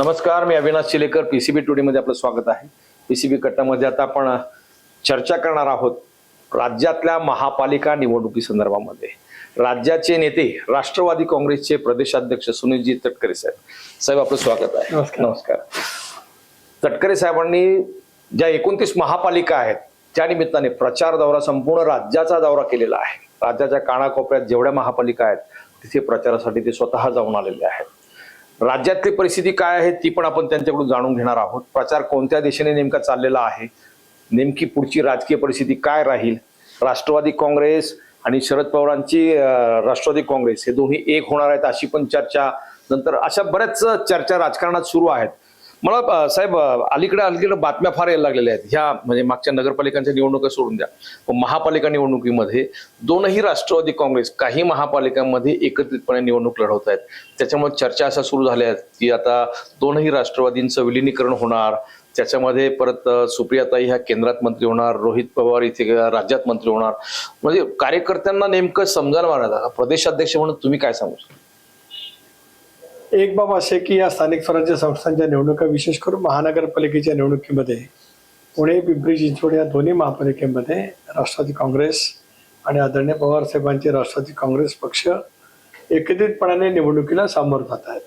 नमस्कार मी Avinash Chilekar PCB today मध्ये आपलं स्वागत आहे. पीसीबी कट्टामध्ये आता आपण चर्चा करणार आहोत राज्यातल्या महापालिका निवडणुकी संदर्भामध्ये. राज्याचे नेते राष्ट्रवादी काँग्रेसचे प्रदेशाध्यक्ष सुनीलजी तटकरे साहेब. साहेब आपलं स्वागत आहे. नमस्कार. नमस्कार. तटकरे साहेबांनी ज्या एकोणतीस महापालिका आहेत त्या निमित्ताने प्रचार दौरा संपूर्ण राज्याचा दौरा केलेला आहे. राज्याच्या कानाकोपऱ्यात जेवढ्या महापालिका आहेत तिथे प्रचारासाठी ते स्वतः जाऊन आलेले आहेत. राज्यातली परिस्थिती काय आहे ती पण आपण त्यांच्याकडून जाणून घेणार आहोत. प्रचार कोणत्या दिशेने नेमका चाललेला आहे? नेमकी पुढची राजकीय परिस्थिती काय राहील? राष्ट्रवादी काँग्रेस आणि शरद पवारांची राष्ट्रवादी काँग्रेस हे दोन्ही एक होणार आहेत अशी पण चर्चा. नंतर अशा बऱ्याच चर्चा राजकारणात सुरू आहेत. मला साहेब अलीकडे अलीकडे बातम्या फार यायला लागलेल्या आहेत. ह्या म्हणजे मागच्या नगरपालिकांच्या निवडणुका सोडून द्या. महापालिका निवडणुकीमध्ये दोनही राष्ट्रवादी काँग्रेस काही महापालिकांमध्ये एकत्रितपणे निवडणूक लढवत आहेत. त्याच्यामुळे चर्चा अशा सुरू झाल्या आहेत की आता दोनही राष्ट्रवादींचं विलिनीकरण होणार. त्याच्यामध्ये परत सुप्रियाताई ह्या केंद्रात मंत्री होणार रोहित पवार इथे राज्यात मंत्री होणार. म्हणजे कार्यकर्त्यांना नेमकं समजायला मारणार प्रदेशाध्यक्ष म्हणून तुम्ही काय सांगू शकता? एक बाब असे की या स्थानिक स्वराज्य संस्थांच्या निवडणुका विशेष करून महानगरपालिकेच्या निवडणुकीमध्ये पुणे पिंपरी चिंचवड या दोन्ही महापालिकेमध्ये राष्ट्रवादी काँग्रेस आणि आदरणीय पवार साहेबांचे राष्ट्रवादी काँग्रेस पक्ष एकत्रितपणाने निवडणुकीला सामोरं जात आहेत.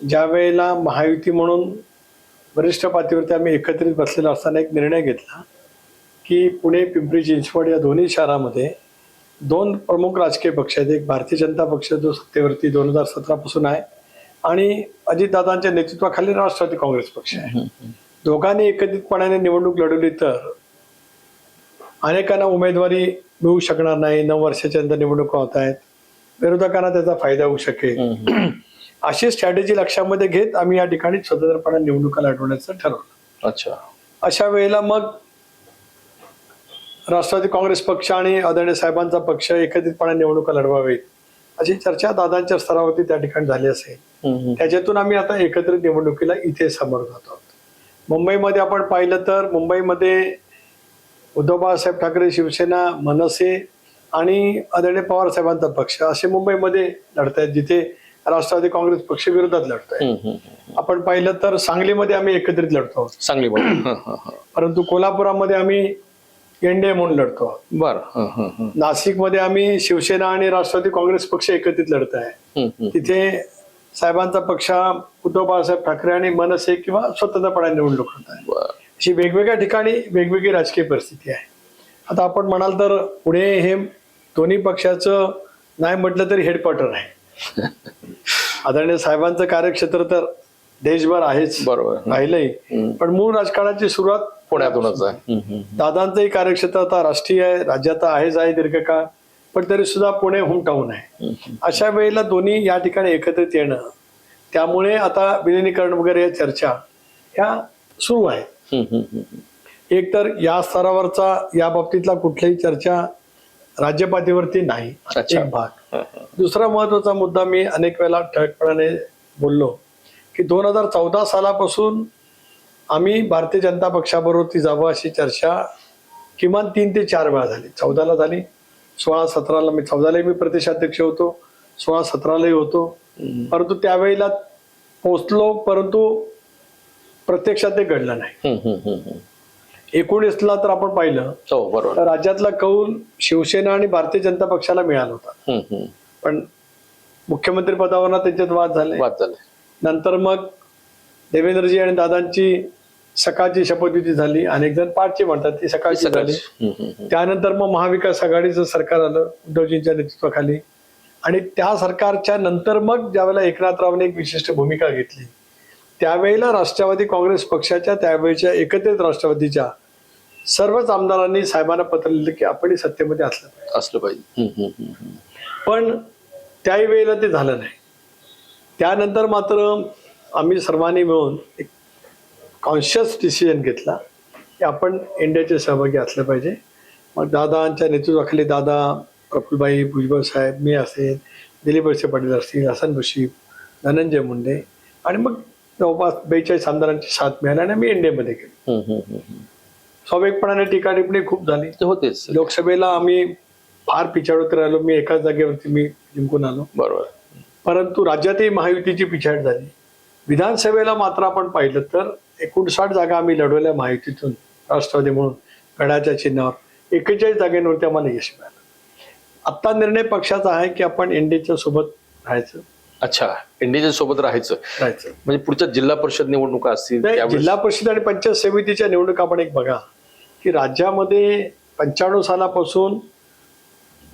ज्या वेळेला महायुती म्हणून वरिष्ठ पातळीवरती आम्ही एकत्रित बसलेलो असताना एक निर्णय घेतला की पुणे पिंपरी चिंचवड या दोन्ही शहरामध्ये दोन प्रमुख राजकीय पक्ष आहेत. एक भारतीय जनता पक्ष जो सत्तेवरती दोन हजार सतरापासून आहे. आणि अजितदादांच्या नेतृत्वाखाली राष्ट्रवादी काँग्रेस पक्ष आहे. दोघांनी एकत्रितपणाने निवडणूक लढवली तर अनेकांना उमेदवारी मिळू शकणार नाही नऊ वर्षाच्या नंतर निवडणुका होत आहेत. विरोधकांना त्याचा फायदा होऊ शकेल. अशी स्ट्रॅटेजी लक्षामध्ये घेत आम्ही या ठिकाणी स्वतंत्रपणे निवडणुका लढवण्याचं ठरवलं. अच्छा. अशा वेळेला मग राष्ट्रवादी काँग्रेस पक्ष आणि आदरणीय साहेबांचा पक्ष एकत्रितपणे निवडणुका लढवावेत अशी चर्चा दादांच्या स्तरावरती त्या ठिकाणी झाली असेल. त्याच्यातून आम्ही आता एकत्रित निवडणुकीला इथे समोर जात आहोत. मुंबईमध्ये आपण पाहिलं तर मुंबईमध्ये उद्धव बाळासाहेब ठाकरे शिवसेना मनसे आणि आदरणीय पवार साहेबांचा पक्ष असे मुंबईमध्ये लढतायत जिथे राष्ट्रवादी काँग्रेस पक्ष विरोधात लढतायत आपण पाहिलं तर सांगलीमध्ये आम्ही एकत्रित लढतो आहोत. हं. परंतु कोल्हापुरामध्ये आम्ही एनडीए म्हणून लढतो आहोत. बर. नाशिकमध्ये आम्ही शिवसेना आणि राष्ट्रवादी काँग्रेस पक्ष एकत्रित लढत आहे. तिथे साहेबांचा पक्ष उद्धव बाळासाहेब ठाकरे आणि मनसे किंवा स्वतंत्रपणे निवडणूक लढत आहे. अशी वेगवेगळ्या ठिकाणी वेगवेगळी राजकीय परिस्थिती आहे. आता आपण म्हणाल तर पुणे हे दोन्ही पक्षाचं नाही म्हटलं तरी हेडक्वार्टर आहे. आदरणीय साहेबांचं कार्यक्षेत्र तर देशभर आहेच बरोबर. राहिलंय. पण मूळ राजकारणाची सुरुवात पुण्यातूनच आहे. हं, हं. दादांचंही कार्यक्षेत्र आता राष्ट्रीय आहे राज्यात आहेच आहे दीर्घकाळ. पण तरी सुद्धा पुणे होमटाऊन आहे अशा वेळेला दोन्ही या ठिकाणी एकत्रित येणं त्यामुळे आता विलिनीकरण वगैरे या चर्चा ह्या सुरू आहेत हं, हं, हं, हं. एक तर या स्तरावरचा या बाबतीतला कुठलीही चर्चा राज्य पातळीवरती नाही. एक भाग. दुसरा महत्त्वाचा मुद्दा मी अनेक वेळेला ठळकपणाने बोललो की दोन हजार चौदा सालापासून आम्ही भारतीय जनता पक्षाबरोबर ती जावं अशी चर्चा किमान तीन ते चार वेळा झाली चौदाला झाली सोळा सतराला मी चौदालाही मी प्रदेशाध्यक्ष होतो सोळा सतरालाही होतो. परंतु त्यावेळेला पोचलो परंतु प्रत्यक्षात ते घडलं नाही. एकोणीसला तर आपण पाहिलं हो राज्यातला कौल शिवसेना आणि भारतीय जनता पक्षाला मिळाला होता. पण मुख्यमंत्री पदावर त्यांच्यात वाद झाले. वाद झाले. नंतर मग देवेंद्रजी आणि दादांची सकाळची शपथविधी झाली अनेक जण पाठची म्हणतात ती सकाळची झाली. त्यानंतर मग महाविकास आघाडीचं सरकार आलं उद्धवजींच्या नेतृत्वाखाली. आणि त्या सरकारच्या नंतर मग ज्यावेळेला एकनाथरावने एक विशिष्ट भूमिका घेतली त्यावेळेला राष्ट्रवादी काँग्रेस पक्षाच्या त्यावेळेच्या एकत्रित राष्ट्रवादीच्या सर्वच आमदारांनी साहेबांना पत्र लिहिलं की आपण सत्तेमध्ये असलं पाहिजे. असलं पाहिजे. पण त्याही वेळेला ते झालं नाही. त्यानंतर मात्र आम्ही सर्वांनी मिळून एक कॉन्शियस डिसिजन घेतला की आपण इंडियाचे सहभागी असलं पाहिजे. मग दादांच्या नेतृत्वाखाली दादा प्रफुलबाई भुजबळ साहेब मी असेल दिलीप वळसे पाटील असतील हसन मुशीफ धनंजय मुंडे आणि मग जवळपास बेचाळीस आमदारांची साथ मिळाली आणि आम्ही इंडियामध्ये गेलो. स्वाभाविकपणाने टीका टिप्पणी खूप झाली. होतेच. लोकसभेला आम्ही फार पिछाडत राहिलो मी एकाच जागेवरती मी जिंकून आलो. बरोबर. परंतु राज्यातही महायुतीची पिछाड झाली. विधानसभेला मात्र आपण पाहिलं तर एकोणसाठ जागा आम्ही लढवल्या माहितीतून राष्ट्रवादी म्हणून गडाच्या चिन्हावर. एकेचाळीस जागेंवरती आम्हाला यश मिळालं. आत्ता निर्णय पक्षाचा आहे की आपण एनडीच्या सोबत राहायचं. अच्छा इंडियाच्या सोबत राहायचं. राहायचं. म्हणजे पुढच्या जिल्हा परिषद निवडणुका असतील जिल्हा परिषद आणि पंचायत समितीच्या निवडणुका आपण एक बघा की राज्यामध्ये पंच्याण्णव सालापासून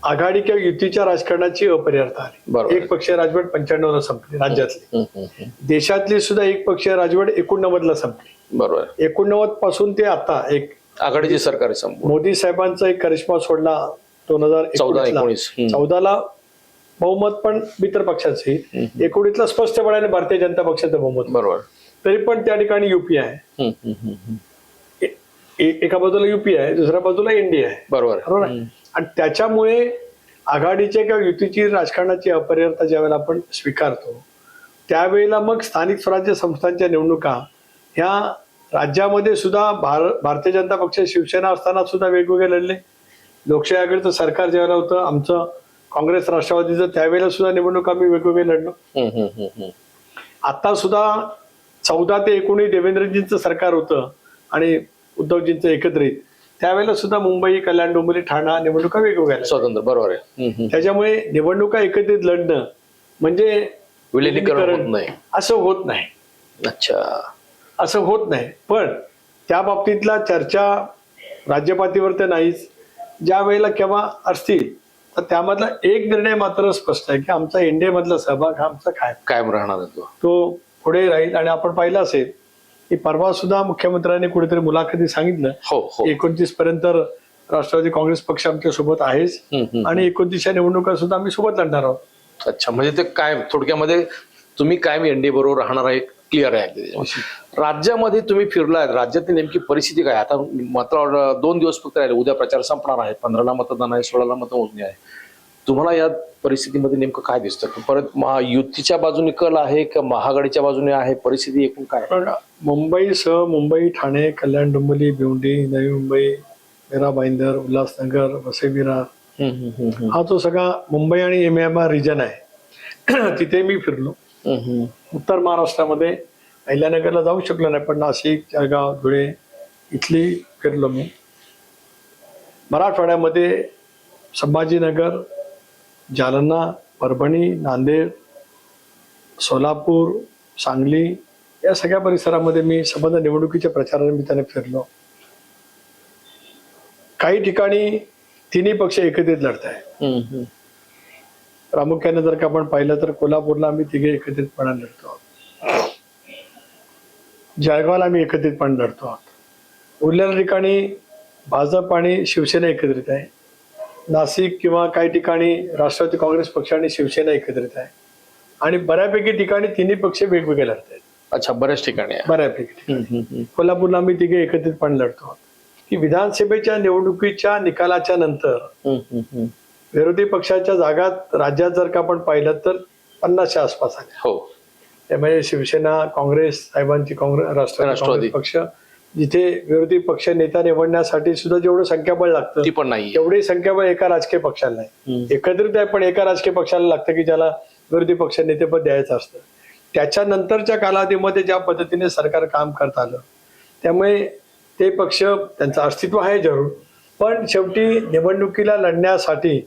आघाडी किंवा युतीच्या राजकारणाची अपरिहार्यता आली. एक पक्षीय राजवट पंच्याण्णव ला संपली राज्यातली. देशातली सुद्धा एक पक्षीय राजवट एकोणनव्वद ला संपली. बरोबर. एकोणनव्वदपासून ते आता एक आघाडीची सरकार मोदी साहेबांचा एक करिश्मा सोडला दोन हजार. चौदाला बहुमत पण मित्र पक्षाचे एकोणीसला स्पष्टपणे भारतीय जनता पक्षाचं बहुमत. बरोबर. तरी पण त्या ठिकाणी युपी आहे. एका बाजूला युपी आहे दुसऱ्या बाजूला एनडीए आहे. बरोबर. बरोबर? आणि त्याच्यामुळे आघाडीच्या किंवा युतीची राजकारणाची अपरिहार्यता ज्यावेळेला आपण स्वीकारतो त्यावेळेला मग स्थानिक स्वराज्य संस्थांच्या निवडणुका ह्या राज्यामध्ये सुद्धा भार भारतीय जनता पक्ष शिवसेना असताना सुद्धा वेगवेगळे लढले. लोकशाही आघाडीचं सरकार ज्यावेळेला होतं आमचं काँग्रेस राष्ट्रवादीचं त्यावेळेला सुद्धा निवडणूक आम्ही वेगवेगळे लढलो. आता सुद्धा चौदा ते एकोणीस देवेंद्रजींचं सरकार होतं आणि उद्धवजींचं एकत्रित. त्यावेळेला सुद्धा मुंबई कल्याण डोंबिवली ठाणा निवडणुका वेगवेगळ्या. स्वतंत्र बरोबर आहे. त्याच्यामुळे निवडणुका एकत्रित लढणं म्हणजे विलिनीकरण होत नाही. असं होत नाही. अच्छा. असं होत नाही. पण त्या बाबतीतला चर्चा राज्यपातीवर तर नाहीच. ज्या वेळेला केव्हा असतील तर त्यामधला एक निर्णय मात्र स्पष्ट आहे की आमचा एनडीए मधला सहभाग हा आमचा काय कायम राहणार आहे तो. तो पुढे राहील. आणि आपण पाहिलं असेल की परवा सुद्धा मुख्यमंत्र्यांनी कुठेतरी मुलाखती सांगितलं. हो हो. एकोणतीस पर्यंत राष्ट्रवादी काँग्रेस पक्ष आमच्यासोबत आहेच. आणि एकोणतीसच्या निवडणुका सुद्धा आम्ही सोबत लढणार आहोत. अच्छा म्हणजे ते काय थोडक्यामध्ये तुम्ही कायम एनडीए बरोबर राहणार आहे क्लिअर आहे. राज्यामध्ये तुम्ही फिरलाय राज्यातली नेमकी परिस्थिती काय? आता मात्र दोन दिवस फक्त राहिले उद्या प्रचार संपणार आहे पंधराला मतदान आहे सोळाला मतमोजणी आहे. तुम्हाला या परिस्थितीमध्ये नेमकं काय दिसतं? परत युतीच्या बाजूने कल आहे का महाआघाडीच्या बाजूने आहे? परिस्थिती एकूण काय पण मुंबईसह मुंबई ठाणे कल्याण डोंबिवली भिवंडी नवी मुंबई मीरा भाईंदर उल्हासनगर हम्म. हा तो सगळा मुंबई आणि एम एम आर रिजन आहे. तिथे मी फिरलो. उत्तर महाराष्ट्रामध्ये अहिल्यानगरला जाऊ शकलो नाही पण नाशिक जळगाव धुळे इथली फिरलो मी. मराठवाड्यामध्ये संभाजीनगर जालना परभणी नांदेड सोलापूर सांगली या सगळ्या परिसरामध्ये मी संबंध निवडणुकीच्या प्रचारानिमित्ताने फिरलो. काही ठिकाणी तिन्ही पक्ष एकत्रित लढत आहे. प्रामुख्याने जर का आपण पाहिलं तर कोल्हापूरला आम्ही तिघे एकत्रितपणे लढतो आहोत. जळगावला आम्ही एकत्रितपणे लढतो आहोत. उरलेल्या ठिकाणी भाजप आणि शिवसेना एकत्रित आहे. नाशिक किंवा काही ठिकाणी राष्ट्रवादी काँग्रेस पक्ष आणि शिवसेना एकत्रित आहे. आणि बऱ्यापैकी ठिकाणी तिन्ही पक्ष वेगवेगळे लढत आहेत. अच्छा बऱ्याच ठिकाणी आहे. बऱ्यापैकी हम्म, हम्म, हम्म. कोल्हापूरला आम्ही तिघे एकत्रितपणे लढतो. की विधानसभेच्या निवडणुकीच्या निकालाच्या नंतर हम्म, हम्म, हम्म. विरोधी पक्षाच्या जागात राज्यात जर का आपण पाहिलं तर पन्नासच्या आसपास आल्या हो. त्यामुळे शिवसेना काँग्रेस साहेबांची काँग्रेस राष्ट्रवादी राष्ट्रवादी. काँग्रेस पक्ष जिथे विरोधी पक्ष नेता निवडण्यासाठी सुद्धा जेवढं संख्याबळ लागतं ती पण नाही तेवढे संख्याबळ एका राजकीय पक्षाला नाही. एकत्रित आहे पण एका राजकीय पक्षाला लागतं की ज्याला विरोधी पक्ष नेतेपद द्यायचं असतं त्याच्यानंतरच्या कालावधीमध्ये ज्या पद्धतीने सरकार काम करत आलं त्यामुळे ते पक्ष त्यांचं अस्तित्व आहे जरूर पण शेवटी निवडणुकीला लढण्यासाठी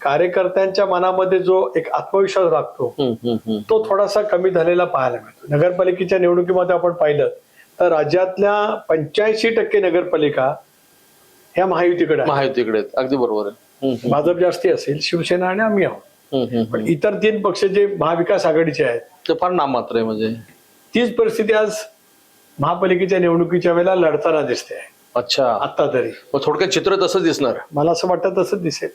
कार्यकर्त्यांच्या मनामध्ये जो एक आत्मविश्वास लागतो. तो थोडासा कमी झालेला पाहायला मिळतो नगरपालिकेच्या निवडणुकीमध्ये आपण पाहिलं राज्यातल्या पंच्याऐंशी टक्के नगरपालिका ह्या महायुतीकडे आहेत. महायुतीकडे आहेत. अगदी बरोबर आहे हम्म. भाजप जास्ती असेल शिवसेना आणि आम्ही आहोत हम्म, हम्म, पण. इतर तीन पक्ष जे महाविकास आघाडीचे आहेत ते फार नाममात्र आहे म्हणजे तीच परिस्थिती आज महापालिकेच्या निवडणुकीच्या वेळेला लढताना दिसते आहे अच्छा आता तरी मग थोडक्यात चित्र तसंच दिसणार मला असं वाटतं तसंच दिसेल.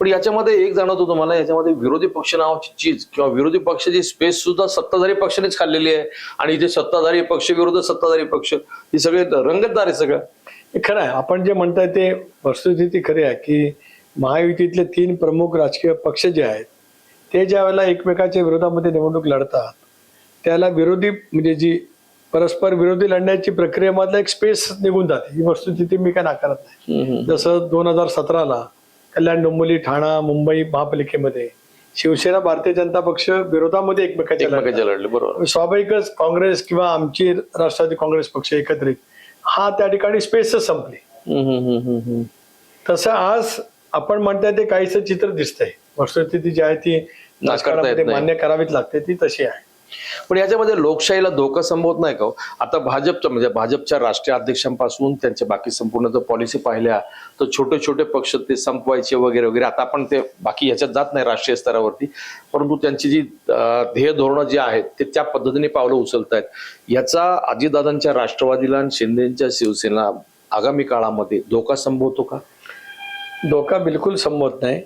पण याच्यामध्ये एक जाणवतो तुम्हाला याच्यामध्ये विरोधी पक्ष नावाची चीज किंवा विरोधी पक्षाची स्पेस सुद्धा सत्ताधारी पक्षानेच खाल्लेली आहे. आणि इथे सत्ताधारी पक्ष विरोध सत्ताधारी पक्ष ही सगळे रंगतदार आहे सगळं. खरं आहे. आपण जे म्हणताय ते वस्तुस्थिती खरी आहे की महायुतीतले तीन प्रमुख राजकीय पक्ष जे आहेत ते ज्या वेळेला एकमेकाच्या विरोधामध्ये निवडणूक लढतात त्याला विरोधी म्हणजे जी परस्पर विरोधी लढण्याची प्रक्रियेमधला एक स्पेस निघून जाते. ही वस्तुस्थिती मी काय नाकारत नाही. जसं दोन हजार सतराला कल्याण डोंबिवली ठाणा मुंबई महापालिकेमध्ये. शिवसेना भारतीय जनता पक्ष विरोधामध्ये एकमेकाच्या लढले बरोबर. स्वाभाविकच काँग्रेस किंवा आमची राष्ट्रवादी काँग्रेस पक्ष एकत्रित हा त्या ठिकाणी स्पेसच संपली. तसं आज आपण म्हणताय ते काहीच चित्र दिसतंय. वस्तुस्थिती जी आहे ती. मान्य करावीच लागते ती तशी आहे. पण याच्यामध्ये लोकशाहीला धोका संभवत नाही का हो? आता भाजपच्या म्हणजे भाजपच्या राष्ट्रीय अध्यक्षांपासून त्यांच्या बाकी संपूर्ण जर पॉलिसी पाहिल्या तर छोटे छोटे पक्ष ते संपवायचे वगैरे वगैरे. आता आपण ते बाकी ह्याच्यात जात नाही राष्ट्रीय स्तरावरती. परंतु त्यांची जी ध्येय धोरणं जी आहेत ते त्या पद्धतीने पावलं उचलत आहेत याचा अजितदादांच्या राष्ट्रवादीला आणि शिंदेच्या शिवसेना आगामी काळामध्ये धोका संभवतो का? धोका बिलकुल संभवत नाही.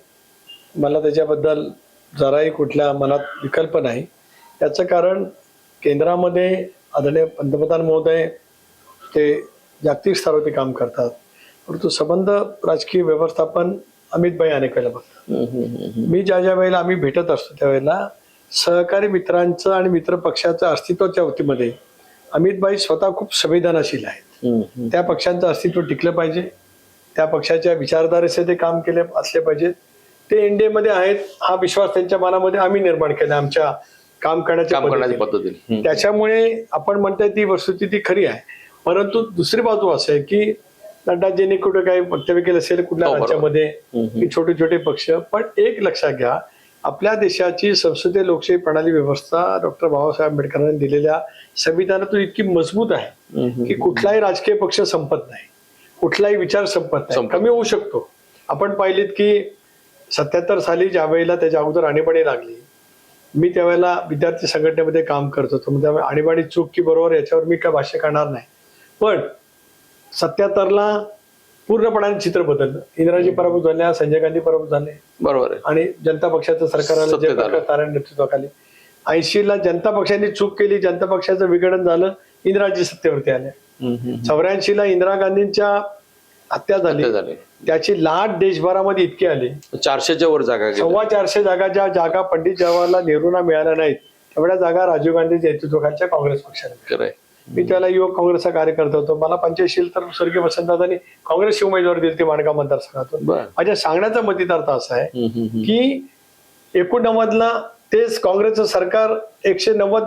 मला त्याच्याबद्दल जराही कुठल्या मनात विकल्प नाही. याचं कारण केंद्रामध्ये आदरणीय पंतप्रधान महोदय ते जागतिक स्तरावरती काम करतात. परंतु संबंध राजकीय व्यवस्थापन अमितभाई अनेक वेळेला बघतात. मी ज्या ज्या वेळेला आम्ही भेटत असतो त्यावेळेला सहकारी मित्रांचं आणि मित्र पक्षाचं अस्तित्वाच्या वतीमध्ये अमितभाई स्वतः खूप संवेदनाशील आहेत. त्या पक्षांचं अस्तित्व टिकलं पाहिजे. त्या पक्षाच्या विचारधारेचे ते काम केले असले पाहिजेत. ते एनडीएमध्ये आहेत. हा विश्वास त्यांच्या मनामध्ये आम्ही निर्माण केला. आमच्या काम करण्याच्या काम करण्याच्या पद्धतीने. पद्धतीने हम्म. त्याच्यामुळे आपण म्हणताय ती वस्तुस्थिती खरी आहे परंतु दुसरी बाजू असं आहे की नड्डाजींनी कुठे काही वक्तव्य केलं असेल कुठल्या हो, बरोबर. राज्यामध्ये हम्म. की छोटे छोटे पक्ष पण एक लक्षात घ्या आपल्या देशाची संसदीय लोकशाही प्रणाली व्यवस्था डॉक्टर बाबासाहेब आंबेडकरांनी दिलेल्या संविधानातून इतकी मजबूत आहे. की कुठलाही राजकीय पक्ष संपत नाही कुठलाही विचार संपत नाही संपत कमी होऊ शकतो आपण पाहिलीत की सत्याहत्तर साली ज्या वेळेला त्याच्या अगोदर आणीबाणी लागली मी त्यावेळेला विद्यार्थी संघटनेमध्ये काम करत होतो. म्हणजे त्यामुळे आणीबाणी चूक की बरोबर याच्यावर मी काय भाष्य करणार नाही. पण सत्याहत्तरला पूर्णपणाने चित्र बदललं. इंदिराजी पराभूत झाल्या संजय गांधी पराभूत झाले. बरोबर आहे. आणि जनता पक्षाचं सरकार आलं आलं. नारायण नेतृत्वाखाली. ऐंशी ला जनता पक्षाने चूक केली जनता पक्षाचं विघटन झालं इंदिराजी सत्तेवरती आल्या. हम्म. चौऱ्याऐंशी ला इंदिरा गांधींच्या हत्या झाली. त्याची लाट देशभरामध्ये इतकी आली. चारशेच्या वर जागा गेल्या. सव्वा चारशे जागा ज्या जागा पंडित जवाहरलाल नेहरूंना मिळाल्या नाहीत तेवढ्या जागा राजीव गांधी नेतृत्वाखालच्या काँग्रेस पक्षाने. मिळाल्या. खरंय मी त्याला युवक काँग्रेसचा कार्यकर्ता होतो. मला पंच्याऐंशी तर स्वर्गीय वसंतदादांनी काँग्रेसची उमेदवारी दिली ती माणगाव मतदारसंघातून. बर. माझ्या सांगण्याचा मतितार्थ असा आहे हम्म, हम्म, हम्म. की एकोणनव्वदला तेच काँग्रेसचं सरकार एकशे नव्वद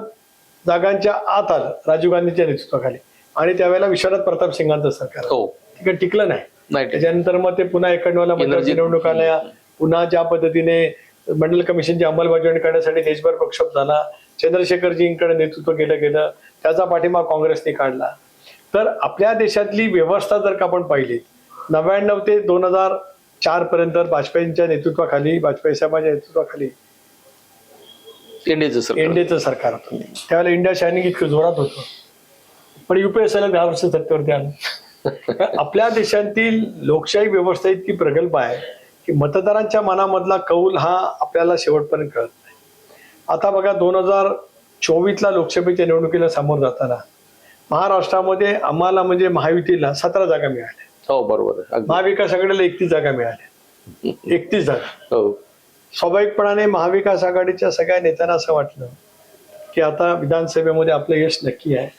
जागांच्या आत आलं राजीव गांधीच्या नेतृत्वाखाली. आणि त्यावेळेला विश्वनाथ प्रताप सिंगांचं सरकार आलं. हो. आहे टिकलं नाही. त्याच्यानंतर मग ते पुन्हा इंद्रजित- निवडणूक आल्या पुन्हा ज्या पद्धतीने मंडल कमिशनची अंमलबजावणी करण्यासाठी देशभर प्रक्षोभ झाला. चंद्रशेखरजींकडे नेतृत्व केलं गेलं. त्याचा पाठिंबा काँग्रेसने काढला. तर आपल्या देशातली व्यवस्था जर का आपण पाहिली नव्याण्णव ते दोन हजार चार पर्यंत वाजपेयींच्या नेतृत्वाखाली वाजपेयी साहेबांच्या नेतृत्वाखाली सरकार. एनडीएचं सरकार होतं. त्यावेळेला इंडिया शायनिंग इतकं जोरात होतं. पण युपीए सलग दहा वर्ष सत्तेवरती आलं. आपल्या देशातील लोकशाही व्यवस्था इतकी प्रगल्भ आहे की मतदारांच्या मनामधला कौल हा आपल्याला शेवटपर्यंत कळत नाही. आता बघा दोन हजार चोवीसला लोकसभेच्या निवडणुकीला सामोरं जाताना महाराष्ट्रामध्ये आम्हाला म्हणजे महायुतीला सतरा जागा मिळाल्या. हो बरोबर. महाविकास आघाडीला एकतीस जागा मिळाल्या. एकतीस जागा. हो. स्वाभाविकपणाने महाविकास आघाडीच्या सगळ्या नेत्यांना असं वाटलं की आता विधानसभेमध्ये आपलं यश नक्की आहे.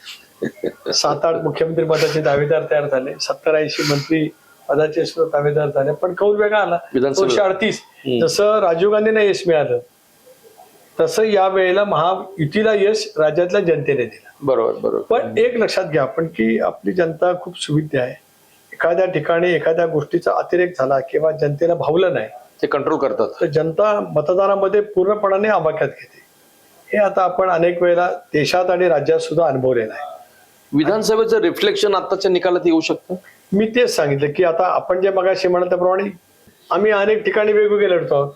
सात आठ मुख्यमंत्री पदाचे दावेदार तयार झाले. सत्तर ऐंशी मंत्री पदाचे सुद्धा दावेदार झाले. पण कौल वेगळा आला. दोनशे अडतीस. जसं राजीव गांधींना यश मिळालं तसं या वेळेला महायुतीला यश राज्यातल्या जनतेने दिलं. बरोबर बरोबर. पण एक लक्षात घ्या आपण की आपली जनता खूप सुविधा आहे. एखाद्या ठिकाणी एखाद्या गोष्टीचा अतिरेक झाला किंवा जनतेला भावलं नाही ते कंट्रोल करतात. तर जनता मतदानामध्ये पूर्णपणाने आवाक्यात घेते. हे आता आपण अनेक वेळेला देशात आणि राज्यात सुद्धा अनुभवलेलं आहे. विधानसभेचं रिफ्लेक्शन आताच्या निकालात येऊ शकतं? मी तेच सांगितलं की आता आपण जे मगाशी म्हणाल्याप्रमाणे आम्ही अनेक ठिकाणी वेगवेगळे लढतो आहोत.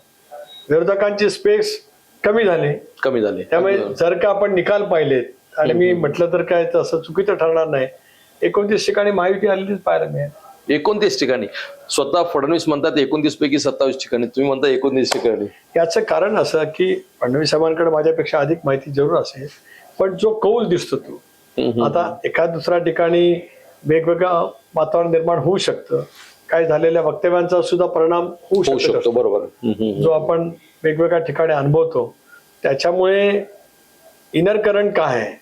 विरोधकांची स्पेस कमी झाले. कमी झाले. त्यामुळे जर का आपण निकाल पाहिलेत आणि मी म्हटलं तर काय तसं चुकीचं ठरणार नाही. एकोणतीस ठिकाणी महायुती आलेलीच पाहायला मिळेल. एकोणतीस ठिकाणी. स्वतः फडणवीस म्हणतात एकोणतीस पैकी सत्तावीस ठिकाणी. तुम्ही म्हणता एकोणतीस ठिकाणी. याचं कारण असं की फडणवीस साहेबांकडे माझ्यापेक्षा अधिक माहिती जरूर असेल पण जो कौल दिसतो तो. आता एका दुसऱ्या ठिकाणी वेगवेगळं वातावरण निर्माण होऊ शकतं. काय झालेल्या वक्तव्यांचा सुद्धा परिणाम होऊ शकतो बरोबर. जो आपण वेगवेगळ्या ठिकाणी अनुभवतो त्याच्यामुळे इनर करंट काय आहे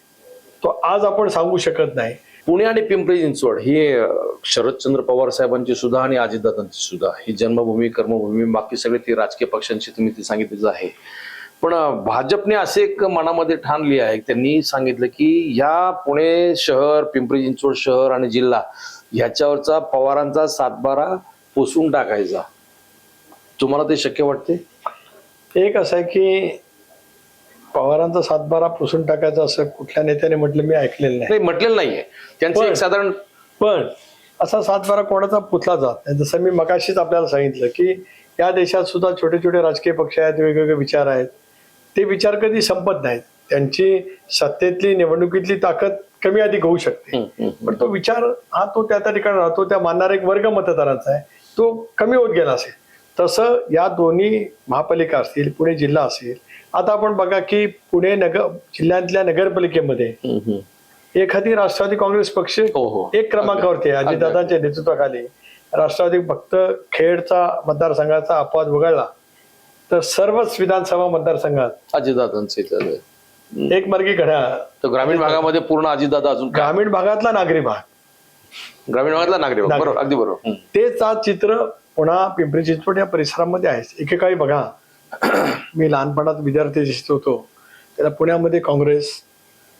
तो आज आपण सांगू शकत नाही. पुणे आणि पिंपरी चिंचवड ही अं, शरदचंद्र पवार साहेबांची सुद्धा आणि अजितदादांची सुद्धा ही जन्मभूमी कर्मभूमी बाकी सगळे ती राजकीय पक्षांची तुम्ही ती सांगितलीच आहे. पण भाजपने असे एक मनामध्ये ठाणली आहे. त्यांनी सांगितलं की या पुणे शहर पिंपरी चिंचवड शहर आणि जिल्हा ह्याच्यावरचा पवारांचा सातबारा पुसून टाकायचा. तुम्हाला ते शक्य वाटते? एक असं आहे की पवारांचा सातबारा पुसून टाकायचा असं कुठल्या नेत्याने म्हटलं मी ऐकलेलं नाही. नाही म्हटलेलं नाहीये. त्यांचं पण- एक साधारण पण असा सातबारा कोणाचा पुतला जात नाही. जसं मी मगाशीच आपल्याला सांगितलं की या देशात सुद्धा छोटे छोटे राजकीय पक्ष आहेत वेगवेगळे विचार आहेत. ते विचार कधी संपत नाहीत. त्यांची सत्तेतली निवडणुकीतली ताकद कमी अधिक होऊ शकते. पण तो विचार हा तो त्या त्या ठिकाणी राहतो त्या मानणारा एक वर्ग मतदारांचा आहे. तो कमी होत गेला असेल. तसं या दोन्ही महापालिका असतील पुणे जिल्हा असेल. आता आपण बघा की पुणे नगर जिल्ह्यातल्या नगरपालिकेमध्ये. एखादी राष्ट्रवादी काँग्रेस पक्ष हो, हो. एक क्रमांकावरती आहे. अजितदादांच्या नेतृत्वाखाली राष्ट्रवादी फक्त खेडचा मतदारसंघाचा अपवाद वगळला. तर सर्वच विधानसभा मतदारसंघात अजितदादांचे इथं. एक मार्गी घड्याळ तर ग्रामीण भागामध्ये पूर्ण अजितदादा अजून काय? ग्रामीण भागातला नागरी भाग ग्रामीण भागातला नागरिक नागरिक. बरोबर अगदी बरोबर हम्म. तेच आज चित्र पुन्हा पिंपरी चिंचवड या परिसरामध्ये आहे एकेकाळी बघा मी लहानपणात विद्यार्थी दिसत होतो त्याला पुण्यामध्ये काँग्रेस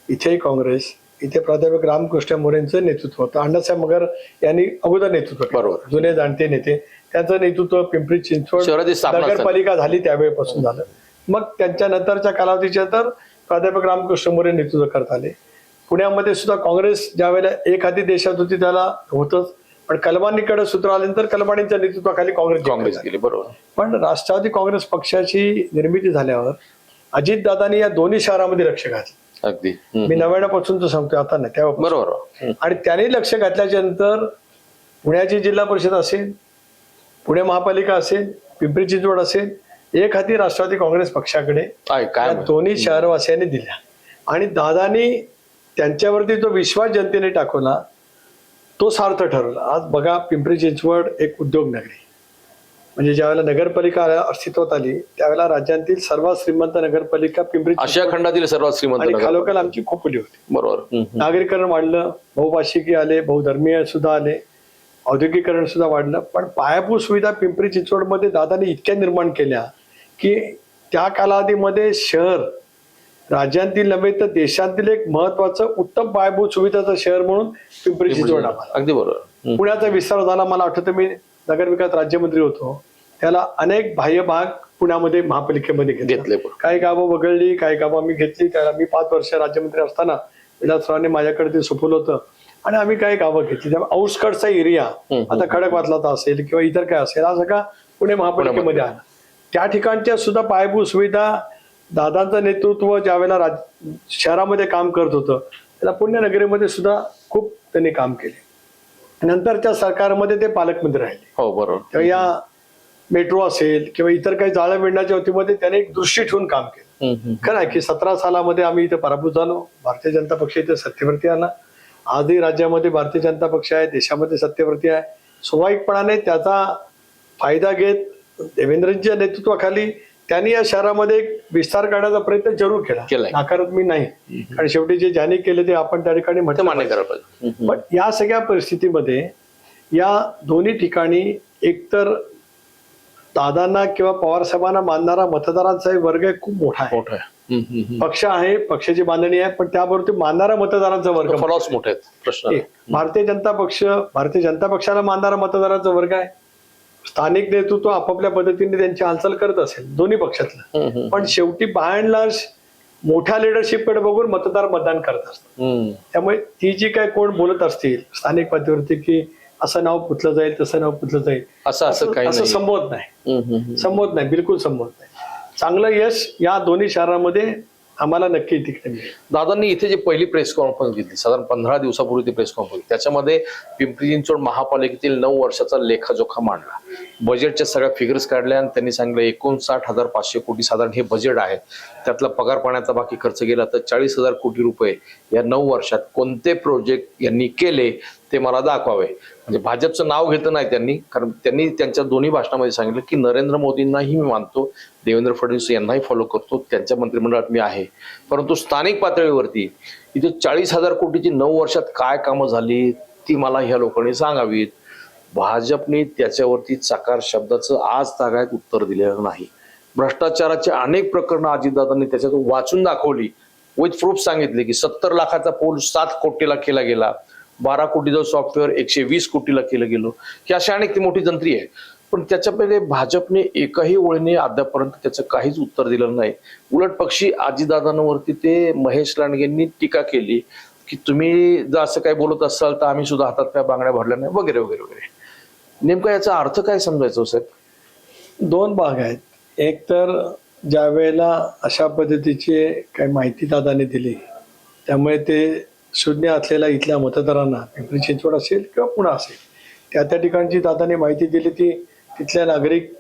इथेही काँग्रेस इथे प्राध्यापक रामकृष्ण मोरेंचं नेतृत्व होतं अण्णासाहेब मगर यांनी अगोदर नेतृत्व केलं. बरोबर. जुने जाणते नेते त्यांचं नेतृत्व पिंपरी चिंचवड. नगरपालिका झाली त्यावेळेपासून झालं मग त्यांच्या नंतरच्या कालावधीच्या तर प्राध्यापक रामकृष्ण मोरे नेतृत्व करत आले पुण्यामध्ये सुद्धा काँग्रेस ज्या वेळेला एक हाती देशात होती त्याला होतच पण कलमानीकडे सूत्र आल्यानंतर कलमानीच्या नेतृत्वाखाली काँग्रेस काँग्रेस. गेली बरोबर पण राष्ट्रवादी काँग्रेस पक्षाची निर्मिती झाल्यावर अजितदादांनी या दोन्ही शहरामध्ये लक्ष घातलं अगदी. मी नव्याण्णव तो सांगतोय आता नाही तेव्हा बरोबर. आणि त्यांनी लक्ष घातल्याच्या नंतर पुण्याची जिल्हा परिषद असेल पुणे महापालिका असेल पिंपरी चिंचवड असेल एक हाती राष्ट्रवादी काँग्रेस पक्षाकडे या. दोन्ही शहरवासियांनी दिल्या. आणि दादानी त्यांच्यावरती जो विश्वास जनतेने टाकवला तो सार्थ ठरवला. आज बघा पिंपरी चिंचवड एक उद्योग नगरी म्हणजे ज्यावेळेला नगरपालिका अस्तित्वात आली त्यावेळेला राज्यातील सर्वात श्रीमंत नगरपालिका पिंपरी आशिया खंडातील सर्वात श्रीमंत आणि. खालोखाल आमची खोपली होती. बरोबर. नागरीकरण वाढलं बहुभाषिकी आले बहुधर्मीय सुद्धा आले. औद्योगिकरण सुद्धा वाढलं. पण पायाभूत सुविधा पिंपरी चिंचवडमध्ये दादाने इतक्या निर्माण केल्या की त्या कालावधीमध्ये शहर राज्यातील नव्हे तर देशातील एक महत्वाचं उत्तम पायाभूत सुविधाचं शहर म्हणून पिंपरी चिंचवड अगदी बरोबर. पुण्याचा विस्तार झाला. मला आठवतं मी नगरविकास राज्यमंत्री होतो. त्याला अनेक बाह्य भाग पुण्यामध्ये महापालिकेमध्ये घेतले. काही गावं वगळली काही गावं आम्ही घेतली. त्याला मी पाच वर्ष राज्यमंत्री असताना विलासरावांनी माझ्याकडे ते सोपवलं होतं. आणि आम्ही काही गावं घेतली. त्यामुळे आउटस्कटचा एरिया. आता खडकवासलाचा असेल किंवा इतर काय असेल हा सगळा पुणे महापालिकेमध्ये आला. त्या ठिकाणच्या सुद्धा पायाभूत सुविधा दादांचं नेतृत्व ज्यावेळेला राज शहरामध्ये काम करत होतं त्याला पुण्यनगरीमध्ये सुद्धा खूप त्यांनी काम केले. नंतरच्या सरकारमध्ये ते पालकमंत्री राहिले. हो बरोबर. तेव्हा या मेट्रो असेल किंवा इतर काही जाळं मिळण्याच्या वतीमध्ये त्याने एक दृष्टी ठेवून काम केलं. खरं आहे की सतरा सालामध्ये आम्ही इथे पराभूत झालो. भारतीय जनता पक्ष इथे सत्तेवरती आला. आजही राज्यामध्ये भारतीय जनता पक्ष आहे देशामध्ये सत्तेवरती आहे. स्वाभाविकपणाने त्याचा फायदा घेत देवेंद्रजींच्या नेतृत्वाखाली त्यांनी या शहरामध्ये एक विस्तार करण्याचा प्रयत्न जरूर केला. नाकारत मी नाही. कारण शेवटी जे ज्यांनी केले ते आपण त्या ठिकाणी म्हटलं. पण या सगळ्या परिस्थितीमध्ये या दोन्ही ठिकाणी एकतर दादांना किंवा पवार साहेबांना मानणारा मतदारांचा वर्ग खूप मोठा आहे. पक्ष आहे पक्षाची बांधणी आहे पण त्याबरोबर ते मानणारा मतदारांचा वर्ग. फॉलोअर्स मोठे आहेत प्रश्न भारतीय जनता पक्ष भारतीय जनता पक्षाला मानणारा मतदारांचा वर्ग आहे. स्थानिक नेतृत्व आपापल्या पद्धतीने त्यांची हालचाल करत असेल दोन्ही पक्षातलं. पण शेवटी बाय लार्ज मोठ्या लिडरशिपकडे बघून मतदार मतदान करत असतात. त्यामुळे ती जी काय कोण बोलत असतील स्थानिक पातळीवरती की असं नाव पुतलं जाईल तसं नाव पुतलं जाईल असं असं काही असं संभवत नाही. संभवत नाही बिलकुल संभवत नाही. चांगलं यश या दोन्ही शहरामध्ये आम्हाला नक्की तिकडे मिळेल. दादांनी इथे जी पहिली प्रेस कॉन्फरन्स घेतली साधारण पंधरा दिवसापूर्वी ती प्रेस कॉन्फरन्स त्याच्यामध्ये पिंपरी चिंचवड महापालिकेतील नऊ वर्षाचा लेखाजोखा मांडला. बजेटच्या सगळ्या फिगर्स काढल्या आणि त्यांनी सांगितलं एकोणसाठ हजार पाचशे कोटी साधारण हे बजेट आहे. त्यातला पगार पाण्याचा बाकी खर्च गेला तर चाळीस हजार कोटी रुपये या नऊ वर्षात कोणते प्रोजेक्ट यांनी केले ते मला दाखवावे. म्हणजे भाजपचं नाव घेतलं नाही त्यांनी कारण त्यांनी त्यांच्या दोन्ही भाषणामध्ये सांगितलं की नरेंद्र मोदींनाही मी मानतो देवेंद्र फडणवीस यांनाही फॉलो करतो त्यांच्या मंत्रिमंडळात मी आहे. परंतु स्थानिक पातळीवरती इथे चाळीस हजार कोटीची नऊ वर्षात काय कामं झाली ती मला ह्या लोकांनी सांगावीत. भाजपने त्याच्यावरती चकार शब्दाचं आज तागायत उत्तर दिलेलं नाही. भ्रष्टाचाराचे अनेक प्रकरणं अजितदादांनी त्याच्यातून वाचून दाखवली. विथ प्रूफ सांगितले की सत्तर लाखाचा पोल सात कोटीला केला गेला. बारा कोटीचं सॉफ्टवेअर एकशे वीस कोटीला केलं गेलो. ही अशी अनेक ती मोठी जंत्री आहे. पण त्याच्यापैकी भाजपने एकही ओळीने अद्यापर्यंत त्याचं काहीच उत्तर दिलं नाही. उलट पक्षी आजीदादांवरती ते महेश लांडगेंनी टीका केली की तुम्ही जर असं काही बोलत असाल तर आम्ही सुद्धा हातात काय बांगड्या भरल्या नाही वगैरे वगैरे वगैरे. नेमका याचा अर्थ काय समजायचो हो, साहेब? दोन भाग आहेत. एक तर ज्या वेळेला अशा पद्धतीची काही माहिती दादाने दिली त्यामुळे ते शून्य असलेल्या इथल्या मतदारांना पिंपरी चिंचवड असेल किंवा पुणा असेल त्या त्या ठिकाणची दादाने माहिती दिली ती तिथल्या नागरिक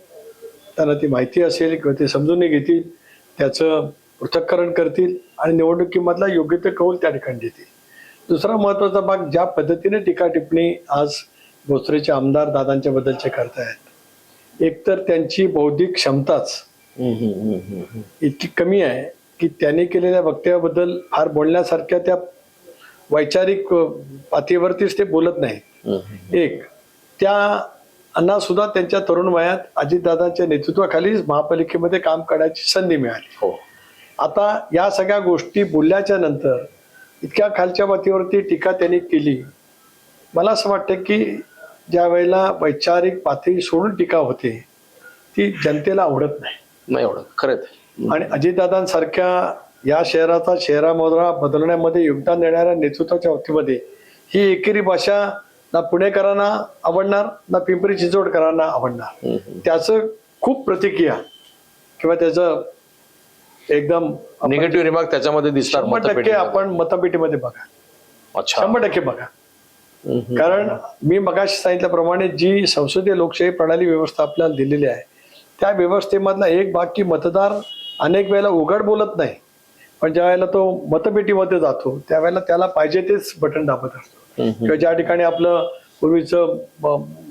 त्यांना ती माहिती असेल किंवा ते समजून घेतील त्याचं पृथक्करण करतील आणि निवडणुकीमधला योग्य ते कौल त्या ठिकाणी देतील. दुसरा महत्त्वाचा भाग ज्या पद्धतीने टीका टिप्पणी आज भोसरेचे आमदार दादांच्या बद्दलचे करतायत एकतर त्यांची बौद्धिक क्षमताच इतकी कमी आहे की त्यांनी केलेल्या वक्तव्याबद्दल फार बोलण्यासारख्या त्या वैचारिक पातळीवरतीच ते बोलत नाहीत. एक त्या सुद्धा त्यांच्या तरुण वयात अजितदादांच्या नेतृत्वाखालीच महापालिकेमध्ये काम करण्याची संधी मिळाली. हो. आता या सगळ्या गोष्टी बोलल्याच्या नंतर इतक्या खालच्या पातळीवरती टीका त्यांनी केली. मला असं वाटतं की ज्या वेळेला वैचारिक पातळी सोडून टीका होते ती जनतेला आवडत नाही. नाही एवढं खरंच आणि अजितदादांसारख्या या शहराचा शहरामधला बदलण्यामध्ये योगदान देणाऱ्या नेतृत्वाच्या बाबतीमध्ये ही एकेरी भाषा ना पुणेकरांना आवडणार ना पिंपरी चिंचवडकरांना आवडणार. त्याचं खूप प्रतिक्रिया किंवा त्याचं एकदम निगेटिव्ह रिमार्क त्याच्यामध्ये दिसतात टक्के. आपण मतपेटीमध्ये बघा. शंभर टक्के बघा. कारण मी मगाशी सांगितल्याप्रमाणे जी संसदीय लोकशाही प्रणाली व्यवस्था आपल्याला दिलेली आहे त्या व्यवस्थेमधला एक भाग की मतदार अनेक वेळेला उघड बोलत नाही. पण ज्या वेळेला तो मतपेटीमध्ये जातो त्यावेळेला त्याला पाहिजे तेच बटन दाबत असतो. किंवा ज्या ठिकाणी आपलं पूर्वीचं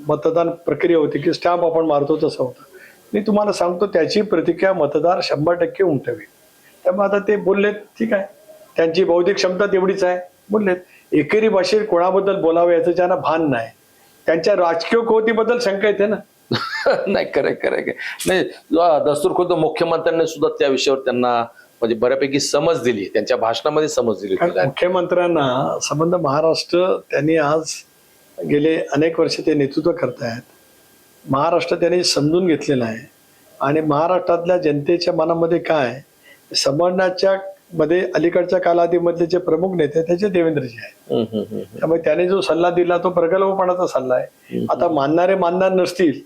मतदान प्रक्रिया होती की स्टॅम्प आपण मारतो तसं होतं. मी तुम्हाला सांगतो त्याची प्रतिक्रिया मतदार शंभर टक्के उमटवी त्यामुळे आता ते बोललेत ठीक आहे. त्यांची बौद्धिक क्षमता तेवढीच आहे बोललेत. एकेरी भाषेत कोणाबद्दल बोलावं याचं ज्यांना भान नाही त्यांच्या राजकीय कोतीबद्दल शंका येते ना? नाही खरंय खरंय. नाही दस्तूर खुद्द मुख्यमंत्र्यांनी सुद्धा त्या विषयावर त्यांना म्हणजे बऱ्यापैकी समज दिली त्यांच्या भाषणामध्ये समज दिली मुख्यमंत्र्यांना संबंध महाराष्ट्र त्यांनी आज गेले अनेक वर्ष ते नेतृत्व करतायत. महाराष्ट्र त्यांनी समजून घेतलेला आहे. आणि महाराष्ट्रातल्या जनतेच्या मनामध्ये काय समजण्याच्या मध्ये अलीकडच्या कालावधीमधले जे प्रमुख नेते त्याचे देवेंद्रजी आहेत. त्यामुळे त्याने जो सल्ला दिला तो प्रगल्भपणाचा सल्ला आहे. आता मानणारे मानणार नसतील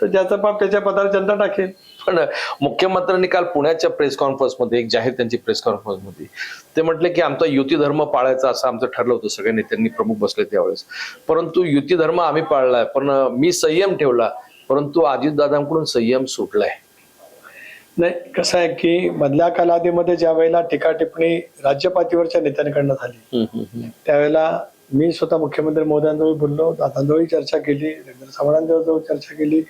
तर ज्याचा बाप त्याच्या पदावर जनता टाकेल. पण मुख्यमंत्र्यांनी काल पुण्याच्या प्रेस कॉन्फरन्समध्ये एक जाहीर त्यांची प्रेस कॉन्फरन्स होती ते म्हटले की आमचा युती धर्म पाळायचा असं आमचं ठरलं होतं. सगळ्या नेत्यांनी प्रमुख बसले त्यावेळेस. परंतु युती धर्म आम्ही पाळलाय पण मी संयम ठेवला परंतु अजितदादांकडून संयम सुटलाय. नाही कसं आहे की मधल्या कालावधीमध्ये ज्या वेळेला टीका टिप्पणी राज्यपातीवरच्या नेत्यांकडनं झाली त्यावेळेला मी स्वतः मुख्यमंत्री मोदयांजवळ बोललो दादांजवळही चर्चा केली रवींद्र चव्हाणांजवळ चर्चा केली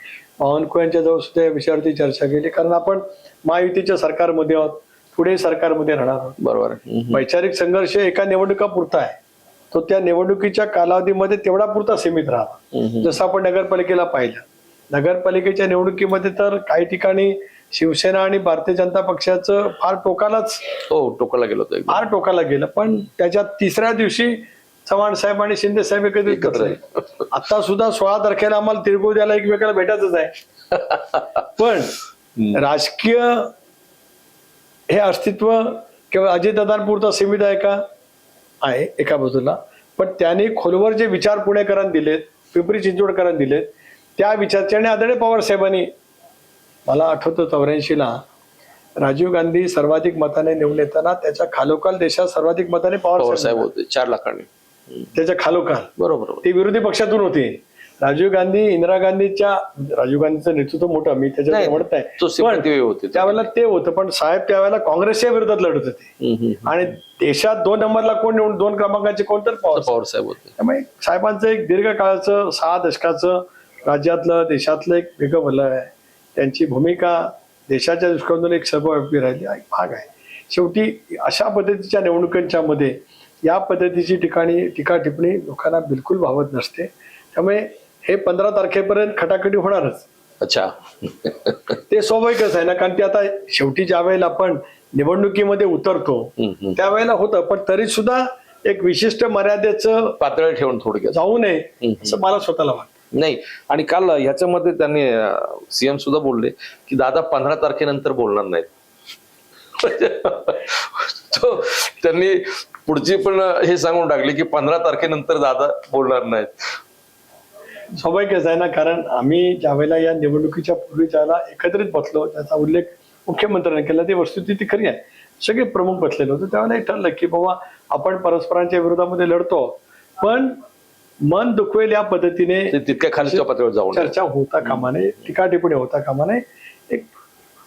बावनकुळ्यांच्या जवळ सुद्धा या विषयावरती चर्चा केली कारण आपण महायुतीच्या सरकारमध्ये आहोत पुढे सरकारमध्ये राहणार आहोत. बरोबर. वैचारिक संघर्ष एका निवडणुका पुरता आहे. तो त्या निवडणुकीच्या कालावधीमध्ये तेवढा पुरता सीमित राहा जसं आपण नगरपालिकेला पाहिलं नगरपालिकेच्या निवडणुकीमध्ये तर काही ठिकाणी शिवसेना आणि भारतीय जनता पक्षाचं फार टोकालाच हो टोकाला गेलो होतो. फार टोकाला गेलं. पण त्याच्या तिसऱ्या दिवशी चव्हाण साहेब आणि शिंदे साहेब एकत्र बसले. आता सुद्धा सोळा तारखेला आम्हाला तिरगुळ द्यायला एकमेकाला भेटायचंच आहे. पण राजकीय हे अस्तित्व केवळ अजितदादांपुरतं सीमित आहे का? आहे एका बाजूला. पण त्यांनी खोलवर जे विचार पुणेकरांना दिलेत पिंपरी चिंचवडकरांना दिलेत त्या विचारच्याने आदरणीय पवार साहेबांनी मला आठवतं चौऱ्याऐंशीला. राजीव गांधी सर्वाधिक मताने निवडून येताना त्याच्या खालोखाल देशात सर्वाधिक मताने पवार पवार साहेब होते. चार लाखांनी. त्याच्या खालोखाल. बरोबर. ते विरोधी पक्षातून होते. राजीव गांधी इंदिरा गांधीच्या राजीव गांधीचं नेतृत्व मोठं मी त्याच्यात म्हणत होते. त्यावेळेला ते होतं पण साहेब त्यावेळेला काँग्रेसच्या विरोधात लढत होते. आणि देशात दोन नंबरला कोण निवडून दोन क्रमांकाचे कोण तर पवार पवार साहेब होते. त्यामुळे साहेबांचं एक दीर्घकाळाचं सहा दशकाचं राज्यातलं देशातलं एक वेगळं भलं आहे. त्यांची भूमिका देशाच्या दृष्टिकोनातून एक सर्वव्यापी राहिली एक भाग आहे. शेवटी अशा पद्धतीच्या निवडणुकांच्या मध्ये या पद्धतीची ठिकाणी टीका टिप्पणी लोकांना बिलकुल भावत नसते. त्यामुळे हे पंधरा तारखेपर्यंत खटाखटी होणारच. अच्छा. ते स्वाभाविकच आहे ना कारण ते आता शेवटी ज्या वेळेला आपण निवडणुकीमध्ये उतरतो. त्यावेळेला होतं पण तरी सुद्धा एक विशिष्ट मर्यादेचं पातळी ठेवून थोडक्यात. जाऊ नये असं मला स्वतःला वाटतं. नाही. आणि काल ह्याच्यामध्ये त्यांनी सीएम सुद्धा बोलले की दादा पंधरा तारखेनंतर बोलणार नाहीत. त्यांनी पुढची पण हे सांगून टाकले की पंधरा तारखेनंतर दादा बोलणार नाहीत. स्वाभाविकच आहे ना कारण आम्ही ज्यावेळेला या निवडणुकीच्या पूर्वी ज्याला एकत्रित बसलो त्याचा उल्लेख मुख्यमंत्र्यांनी केला ती वस्तुस्थिती खरी आहे. सगळे प्रमुख बसलेले होते त्यावेळेला हे ठरलं की बाबा आपण परस्परांच्या विरोधामध्ये लढतो. पण मन दुखवेल या पद्धतीने तितक्या खालच्या पातळीवर जाऊन चर्चा होता कामा नये टीका टिप्पणी होता कामा नये. एक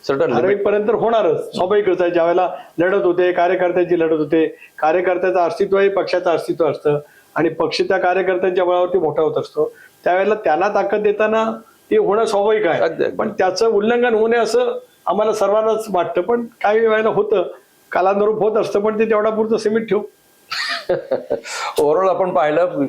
ठराविकपर्यंत होणारच. स्वाभाविकच आहे ज्यावेळेला लढत होते कार्यकर्त्यांची लढत होते कार्यकर्त्याचं अस्तित्वही पक्षाचं अस्तित्व असतं आणि पक्ष त्या कार्यकर्त्यांच्या बळावरती मोठा होत असतो. त्यावेळेला त्यांना ताकद देताना ते होणं स्वाभाविक आहे. पण त्याचं उल्लंघन होणे असं आम्हाला सर्वांनाच वाटतं. पण काही वेळेला होतं. कालानुरूप होत असतं पण ते तेवढा पुरतं सिमेंट ठेवू. ओव्हरऑल आपण पाहिलं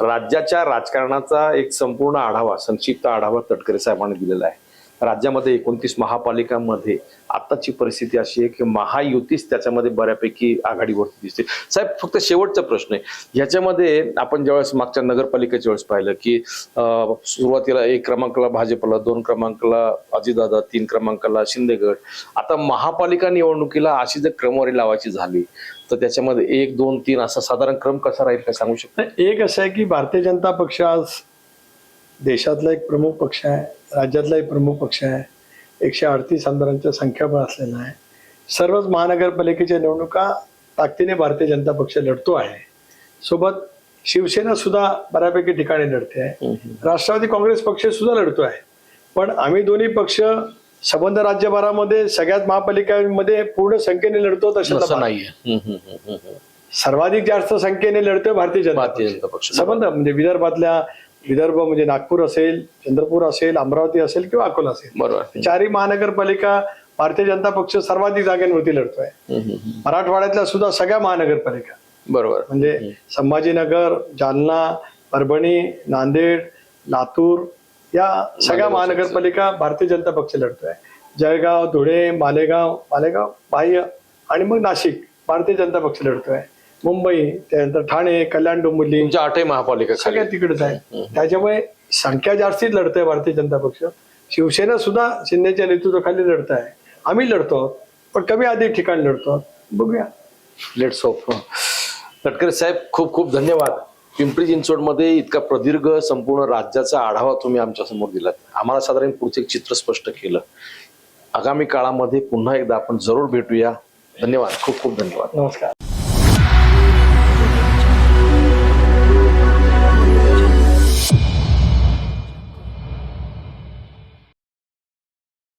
राज्याच्या राजकारणाचा एक संपूर्ण आढावा संक्षिप्त आढावा तटकरे साहेबांनी दिलेला आहे. राज्यामध्ये एकोणतीस महापालिकांमध्ये आताची परिस्थिती अशी आहे की महायुतीच त्याच्यामध्ये बऱ्यापैकी आघाडीवरती दिसते. साहेब फक्त शेवटचा प्रश्न आहे. ह्याच्यामध्ये आपण ज्यावेळेस मागच्या नगरपालिकेच्या वेळेस पाहिलं की सुरुवातीला एक क्रमांकाला भाजपला दोन क्रमांकाला अजितदादा तीन क्रमांकाला शिंदेगड. आता महापालिका निवडणुकीला अशी जर क्रमवारी लावायची झाली तर त्याच्यामध्ये एक दोन तीन असा साधारण क्रम कसा राहील काय सांगू शकतो? एक असं आहे की भारतीय जनता पक्ष आज देशातला एक प्रमुख पक्ष आहे. राज्यातला एक प्रमुख पक्ष आहे. एकशे अडतीस आमदारांचं संख्याबळ असलेला आहे. सर्वच महानगरपालिकेच्या निवडणुका ताकदीने भारतीय जनता पक्ष लढतो आहे. सोबत शिवसेना सुद्धा बऱ्यापैकी ठिकाणी लढते आहे. राष्ट्रवादी काँग्रेस पक्ष सुद्धा लढतो आहे पण आम्ही दोन्ही पक्ष संबंध राज्यभरामध्ये सगळ्यात महापालिकांमध्ये पूर्ण संख्येने लढतो तसं हम्म. सर्वाधिक जास्त संख्येने लढतोय भारतीय. जनता पक्ष. संबंध म्हणजे विदर्भातल्या विदर्भ म्हणजे नागपूर असेल चंद्रपूर असेल अमरावती असेल किंवा अकोला असेल. बरोबर. चारही महानगरपालिका भारतीय जनता पक्ष सर्वाधिक जागांवरती लढतोय. मराठवाड्यातल्या सुद्धा सगळ्या महानगरपालिका. बरोबर. म्हणजे संभाजीनगर जालना परभणी नांदेड लातूर या सगळ्या महानगरपालिका भारतीय जनता पक्ष लढतोय. जळगाव धुळे मालेगाव मालेगाव बाह्य आणि मग नाशिक भारतीय जनता पक्ष लढतोय. मुंबई त्यानंतर ठाणे कल्याण डोंबिवली तुमच्या आठही महापालिका. सगळ्या तिकडेच आहे. त्याच्यामुळे संख्या जास्तीच लढतंय भारतीय जनता पक्ष. शिवसेना सुद्धा शिंदेच्या नेतृत्वाखाली लढत आहे. आम्ही लढतो पण कमी अधिक ठिकाणी लढतो. बघूया. लेट्स होप तटकरे साहेब खूप खूप धन्यवाद. पिंपरी चिंचवडमध्ये इतका प्रदीर्घ संपूर्ण राज्याचा आढावा तुम्ही आमच्यासमोर दिलात. आम्हाला साधारण पुढचे एक चित्र स्पष्ट केलं. आगामी काळामध्ये पुन्हा एकदा आपण जरूर भेटूया. धन्यवाद. खूप खूप धन्यवाद. नमस्कार.